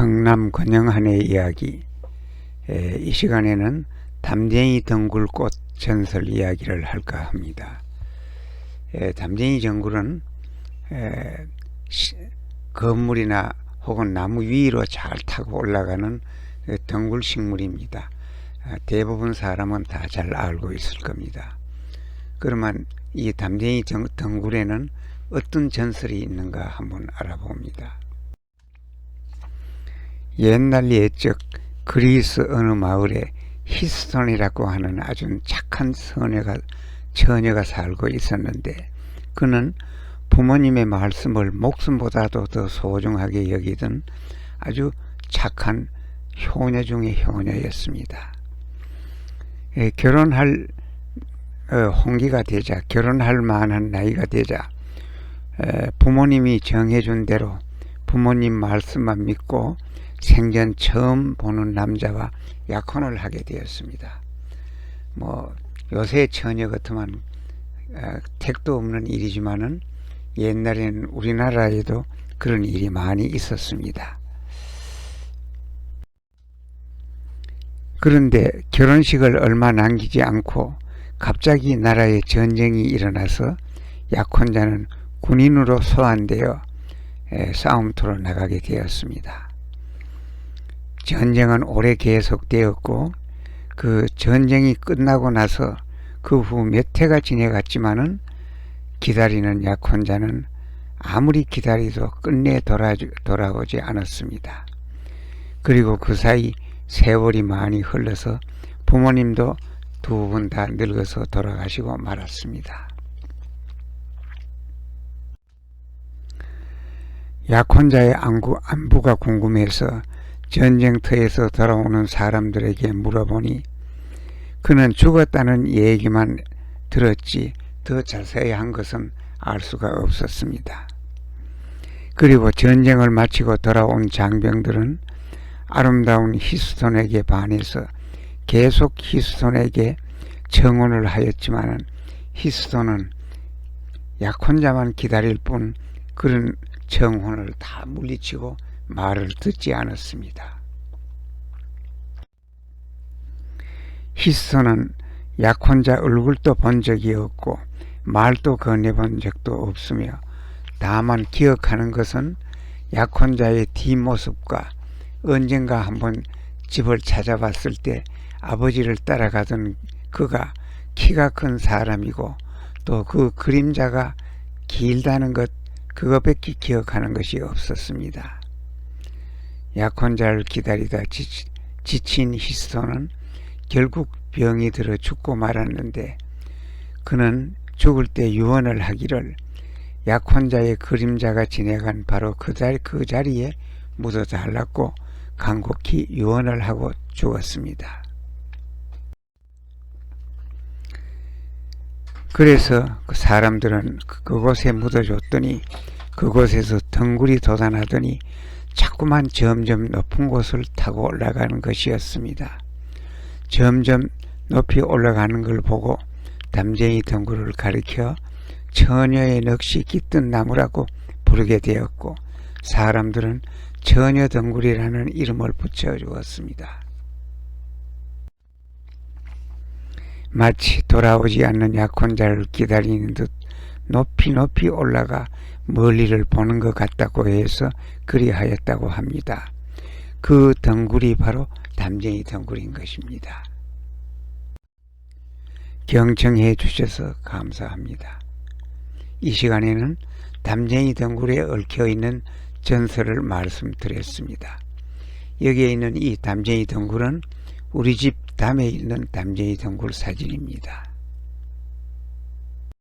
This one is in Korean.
경남 권영한의 이야기 에, 이 시간에는 담쟁이 덩굴꽃 전설 이야기를 할까 합니다. 에, 담쟁이 정굴은 에, 시- 건물이나 혹은 나무 위로 잘 타고 올라가는 에, 덩굴 식물입니다. 아, 대부분 사람은 다 잘 알고 있을 겁니다. 그러면 이 담쟁이 정- 덩굴에는 어떤 전설이 있는가 한번 알아봅니다. 옛날 옛적 그리스 어느 마을에 히스톤이라고 하는 아주 착한 처녀가, 처녀가 살고 있었는데 그는 부모님의 말씀을 목숨보다도 더 소중하게 여기던 아주 착한 효녀 중의 효녀였습니다. 에, 결혼할 어, 홍기가 되자 결혼할 만한 나이가 되자 에, 부모님이 정해준 대로 부모님 말씀만 믿고 생전 처음 보는 남자와 약혼을 하게 되었습니다. 뭐 요새 처녀 같으면 어, 택도 없는 일이지만은 옛날에는 우리나라에도 그런 일이 많이 있었습니다. 그런데 결혼식을 얼마 남기지 않고 갑자기 나라에 전쟁이 일어나서 약혼자는 군인으로 소환되어 에, 싸움터로 나가게 되었습니다. 전쟁은 오래 계속되었고 그 전쟁이 끝나고 나서 그 후 몇 해가 지내갔지만은 기다리는 약혼자는 아무리 기다리도 끝내 돌아, 돌아오지 않았습니다. 그리고 그 사이 세월이 많이 흘러서 부모님도 두 분 다 늙어서 돌아가시고 말았습니다. 약혼자의 안구, 안부가 궁금해서 전쟁터에서 돌아오는 사람들에게 물어보니 그는 죽었다는 얘기만 들었지 더 자세한 것은 알 수가 없었습니다. 그리고 전쟁을 마치고 돌아온 장병들은 아름다운 히스톤에게 반해서 계속 히스톤에게 청혼을 하였지만 히스톤은 약혼자만 기다릴 뿐 그런 청혼을 다 물리치고 말을 듣지 않았습니다. 히스톤은 약혼자 얼굴도 본 적이 없고 말도 건네본 적도 없으며 다만 기억하는 것은 약혼자의 뒷모습과 언젠가 한번 집을 찾아봤을 때 아버지를 따라가던 그가 키가 큰 사람이고 또 그 그림자가 길다는 것 그것밖에 기억하는 것이 없었습니다. 약혼자를 기다리다 지치, 지친 히스톤은 결국 병이 들어 죽고 말았는데 그는 죽을 때 유언을 하기를 약혼자의 그림자가 지내간 바로 그, 자리, 그 자리에 묻어달라고 간곡히 유언을 하고 죽었습니다. 그래서 그 사람들은 그- 그곳에 묻어줬더니 그곳에서 덩굴이 돋아나더니 자꾸만 점점 높은 곳을 타고 올라가는 것이었습니다. 점점 높이 올라가는 걸 보고 담쟁이 덩굴을 가리켜 처녀의 넋이 깃든 나무라고 부르게 되었고 사람들은 처녀 덩굴이라는 이름을 붙여주었습니다. 마치 돌아오지 않는 약혼자를 기다리는 듯 높이 높이 올라가 멀리를 보는 것 같다고 해서 그리하였다고 합니다. 그 덩굴이 바로 담쟁이 덩굴인 것입니다. 경청해 주셔서 감사합니다. 이 시간에는 담쟁이 덩굴에 얽혀 있는 전설을 말씀드렸습니다. 여기에 있는 이 담쟁이 덩굴은 우리 집 담에 있는 담쟁이 덩굴 사진입니다.